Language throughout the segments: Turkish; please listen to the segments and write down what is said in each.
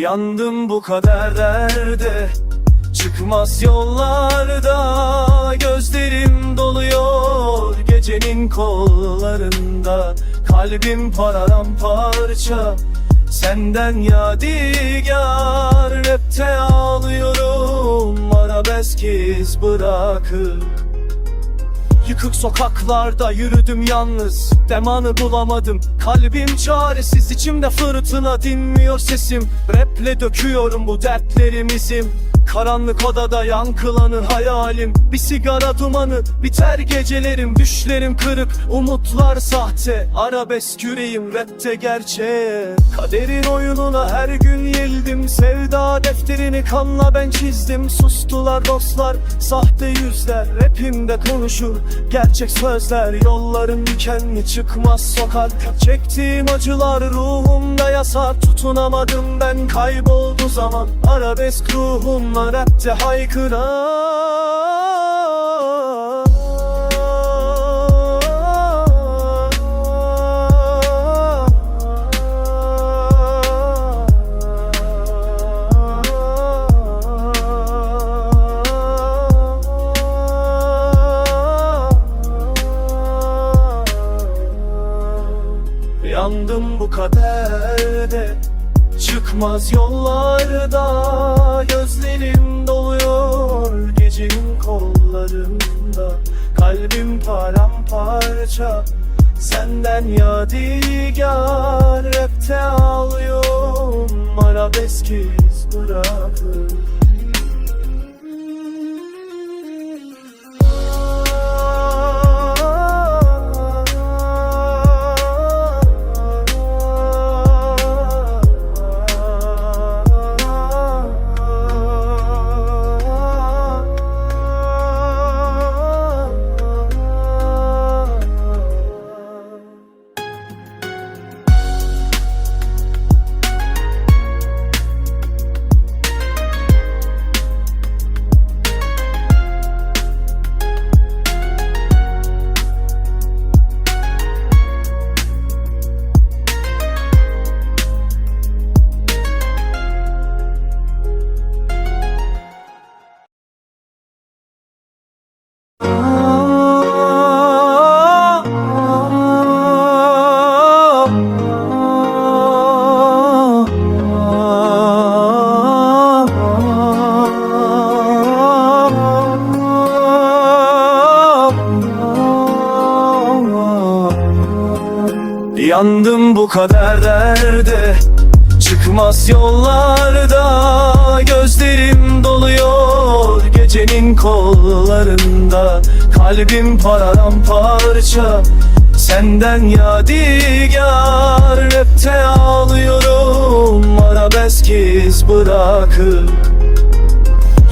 Yandım bu kadar derde Çıkmaz yollarda. Gözlerim doluyor Gecenin kollarında. Kalbim paramparça Senden yadigar. Rapte ağlıyorum Arabesk iz bırakıp Yıkık sokaklarda yürüdüm yalnız. Demanı bulamadım. Kalbim çaresiz içimde fırtına dinmiyor sesim. Raple döküyorum bu dertlerimizim Karanlık odada yankılanır hayalim. Bir sigara dumanı biter gecelerim. Düşlerim kırık umutlar sahte. Arabesk yüreğim rapte gerçek. Kaderin oyununa her gün yenildim Sevda defterini kanla ben çizdim. Sustular dostlar sahte yüzler Rapimde konuşur. Gerçek sözler Yolların dikenli çıkmaz sokak Çektiğim acılar ruhumda yasar. Tutunamadım ben kayboldu zaman. Arabesk ruhumla rapte haykıran Yandım bu kaderde Çıkmaz yollarda Gözlerim doluyor Gecenin kollarında. Kalbim paramparça Senden yadigar. Rapte ağlıyorum Arabesk iz bırakıp Yandım bu kadar derde. Çıkmaz yollarda Gözlerim doluyor Gecenin kollarında. Kalbim paramparça Senden yadigar. Rapte ağlıyorum Arabesk iz bırakıp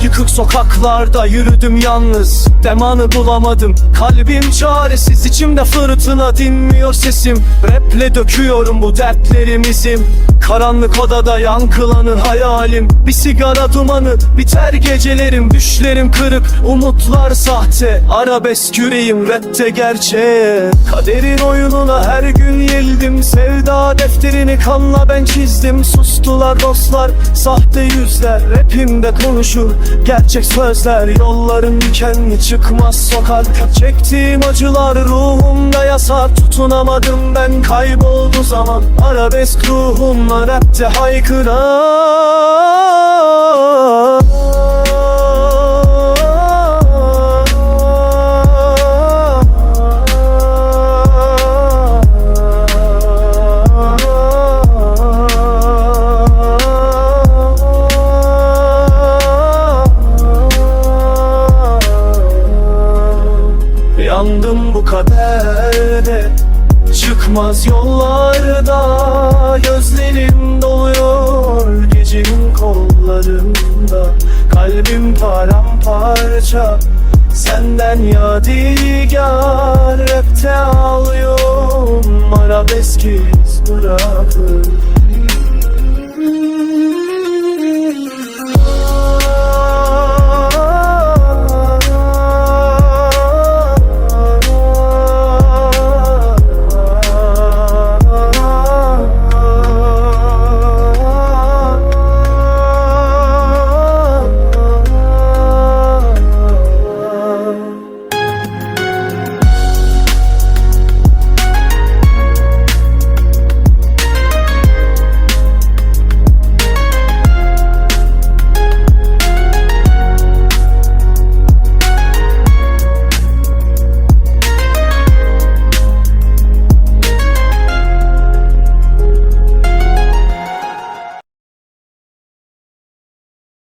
Yıkık sokaklarda yürüdüm yalnız. Demanı bulamadım. Kalbim çaresiz içimde fırtına dinmiyor sesim. Raple döküyorum bu dertlerimizim Karanlık odada yankılanır hayalim. Bir sigara dumanı biter gecelerim. Düşlerim kırık umutlar sahte. Arabesk yüreğim rapte gerçek. Kaderin oyununa her gün yenildim. Sevda defterini kanla ben çizdim. Sustular dostlar sahte yüzler Rapimde konuşur gerçek sözler Yolların dikenli çıkmaz sokak. Çektiğim acılar ruhumda yasar. Tutunamadım ben kayboldu zaman. Arabesk ruhumla rapte haykıran Kalbim paramparça. Senden yadigar Rapte ağlıyorum Arabesk iz bırakıp